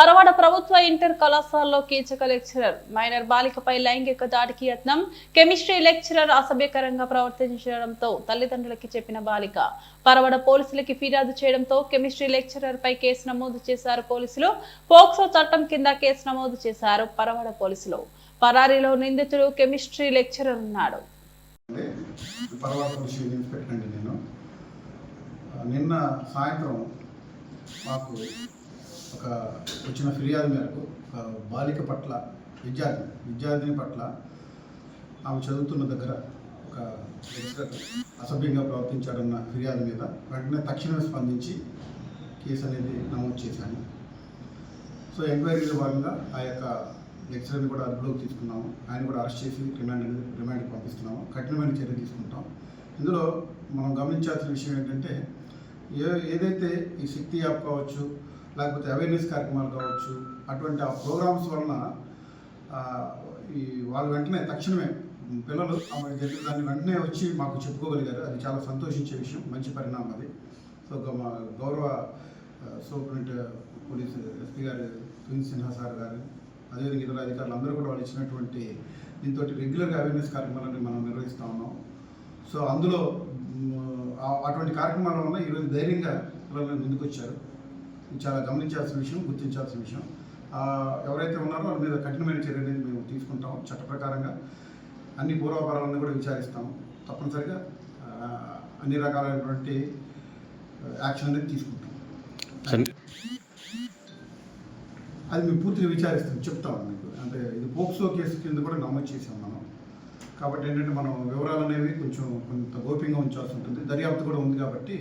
పరవాడ ప్రభుత్వ ఇంటర్ కళాశాలలో Keechaka lecturer minor బాలికపై లైంగిక దాడికి యత్నం కెమిస్ట్రీ లెక్చరర్ అసభ్యకరంగా ప్రవర్తించడంతో తల్లిదండ్రులకి చెప్పిన బాలిక. పరవాడ పోలీసులకి ఫిర్యాదు చేయడంతో కెమిస్ట్రీ లెక్చరర్ పై కేసు నమోదు చేశారు పోలీసులు. పోక్సో చట్టం కింద కేసు నమోదు చేశారు పరవాడ పోలీసులు. పరారీలో నిందితుడు కెమిస్ట్రీ లెక్చరర్ ఉన్నాడు. నిన్న సాయంత్రం మాకు ఒక వచ్చిన ఫిర్యాదు మేరకు ఒక బాలిక పట్ల విద్యార్థి విద్యార్థిని పట్ల ఆమె చదువుతున్న దగ్గర ఒక లెక్చరర్ అసభ్యంగా ప్రవర్తించాడన్న ఫిర్యాదు మీద వెంటనే తక్షణమే స్పందించి కేసు అనేది నమోదు చేశాను. సో ఎంక్వైరీలో భాగంగా ఆ యొక్క లెక్చరర్ని కూడా అదుపులోకి తీసుకున్నాము. ఆయన కూడా అరెస్ట్ చేసి రిమాండ్ అనేది రిమాండ్కి పంపిస్తున్నాము. కఠినమైన చర్య తీసుకుంటాం. ఇందులో మనం గమనించాల్సిన విషయం ఏంటంటే ఏ ఏదైతే ఈ శక్తి యాప్ కావచ్చు లేకపోతే అవేర్నెస్ కార్యక్రమాలు కావచ్చు అటువంటి ఆ ప్రోగ్రామ్స్ వలన ఈ వాళ్ళు వెంటనే తక్షణమే పిల్లలు జరిగిన దాన్ని వెంటనే వచ్చి మాకు చెప్పుకోగలిగారు. అది చాలా సంతోషించే విషయం మంచి పరిణామం అది. సో మా గౌరవ సూపరింటెండెంట్ పోలీస్ ఎస్పీ గారు సునీల్ సిన్హా సార్ గారు అదేవిధంగా ఇతర అధికారులు అందరూ కూడా వాళ్ళు ఇచ్చినటువంటి దీంతో రెగ్యులర్గా అవేర్నెస్ కార్యక్రమాలను మనం నిర్వహిస్తూ ఉన్నాం. సో అందులో అటువంటి కార్యక్రమాల వల్ల ఈరోజు ధైర్యంగా పిల్లలు ముందుకు వచ్చారు చాలా గమనించాల్సిన విషయం గుర్తించాల్సిన విషయం. ఎవరైతే ఉన్నారో వాళ్ళ మీద కఠినమైన చర్య అనేది మేము తీసుకుంటాం చట్ట ప్రకారంగా. అన్ని పూర్వాపరాలను కూడా విచారిస్తాం. తప్పనిసరిగా అన్ని రకాలైనటువంటి యాక్షన్ అనేది తీసుకుంటాం. అది మేము పూర్తిగా విచారిస్తాం చెప్తాం మీకు. అంటే ఇది పోక్సో కేసు కింద కూడా నమోదు చేసాం మనం. కాబట్టి ఏంటంటే మనం వివరాలు అనేవి కొంచెం కొంత గోప్యంగా ఉంచాల్సి ఉంటుంది. దర్యాప్తు కూడా ఉంది కాబట్టి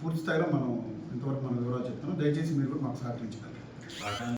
పూర్తి స్థాయిలో మనం ఇంతవరకు మనం వివరాలు చెప్తున్నాం. దయచేసి మీరు కూడా మాకు సహకరించగలరు.